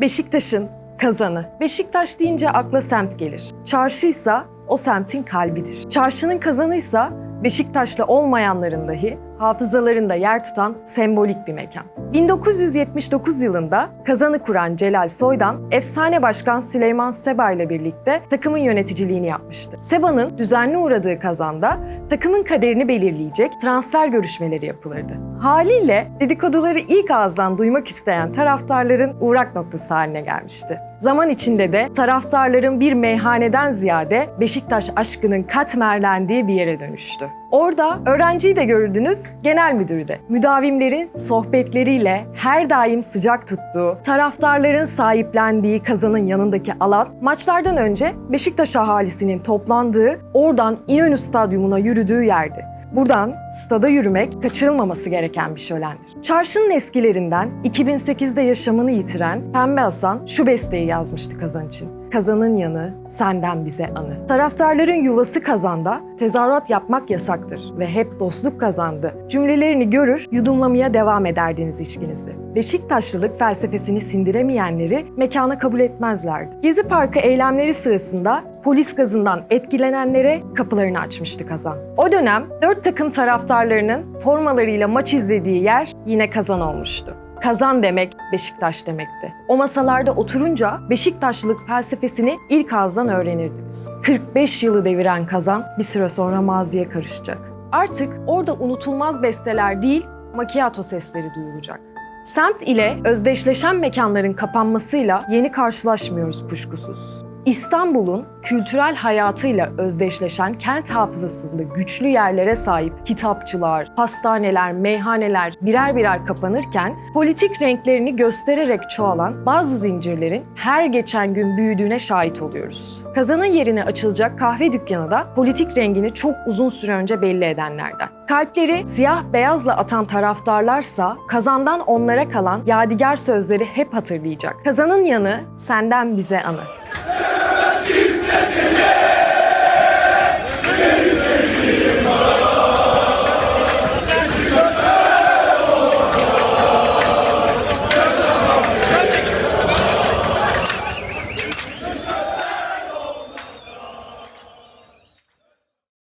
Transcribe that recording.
Beşiktaş'ın kazanı. Beşiktaş deyince akla semt gelir. Çarşıysa o semtin kalbidir. Çarşının kazanıysa Beşiktaşlı olmayanların dahi hafızalarında yer tutan sembolik bir mekan. 1979 yılında kazanı kuran Celal Soydan, efsane başkan Süleyman Seba ile birlikte takımın yöneticiliğini yapmıştı. Seba'nın düzenli uğradığı kazanda takımın kaderini belirleyecek transfer görüşmeleri yapılırdı. Haliyle dedikoduları ilk ağızdan duymak isteyen taraftarların uğrak noktası haline gelmişti. Zaman içinde de taraftarların bir meyhaneden ziyade Beşiktaş aşkının katmerlendiği bir yere dönüştü. Orada öğrenciyi de görürdünüz, genel müdürü de. Müdavimlerin sohbetleriyle her daim sıcak tuttuğu, taraftarların sahiplendiği kazanın yanındaki alan, maçlardan önce Beşiktaş ahalisinin toplandığı, oradan İnönü Stadyumuna yürüdüğü yerdi. Buradan stada yürümek kaçırılmaması gereken bir şölendir. Çarşının eskilerinden 2008'de yaşamını yitiren Pembe Hasan şu besteyi yazmıştı Kazan için. Kazanın yanı, senden bize anı. Taraftarların yuvası kazanda tezahürat yapmak yasaktır ve hep dostluk kazandı. Cümlelerini görür, yudumlamaya devam ederdiniz içkinizi. Beşiktaşlılık felsefesini sindiremeyenleri mekana kabul etmezlerdi. Gezi Parkı eylemleri sırasında polis gazından etkilenenlere kapılarını açmıştı Kazan. O dönem dört takım taraftarlarının formalarıyla maç izlediği yer yine Kazan olmuştu. Kazan demek Beşiktaş demekti. O masalarda oturunca Beşiktaşlılık felsefesini ilk ağızdan öğrenirdiniz. 45 yılı deviren Kazan bir süre sonra maziye karışacak. Artık orada unutulmaz besteler değil, macchiato sesleri duyulacak. Semt ile özdeşleşen mekanların kapanmasıyla yeni karşılaşmıyoruz kuşkusuz. İstanbul'un kültürel hayatıyla özdeşleşen kent hafızasında güçlü yerlere sahip kitapçılar, hastaneler, meyhaneler birer birer kapanırken politik renklerini göstererek çoğalan bazı zincirlerin her geçen gün büyüdüğüne şahit oluyoruz. Kazanın yerine açılacak kahve dükkanı da politik rengini çok uzun süre önce belli edenlerden. Kalpleri siyah beyazla atan taraftarlarsa kazandan onlara kalan yadigar sözleri hep hatırlayacak. Kazanın yanı senden bize anı. Yes, yes, yes.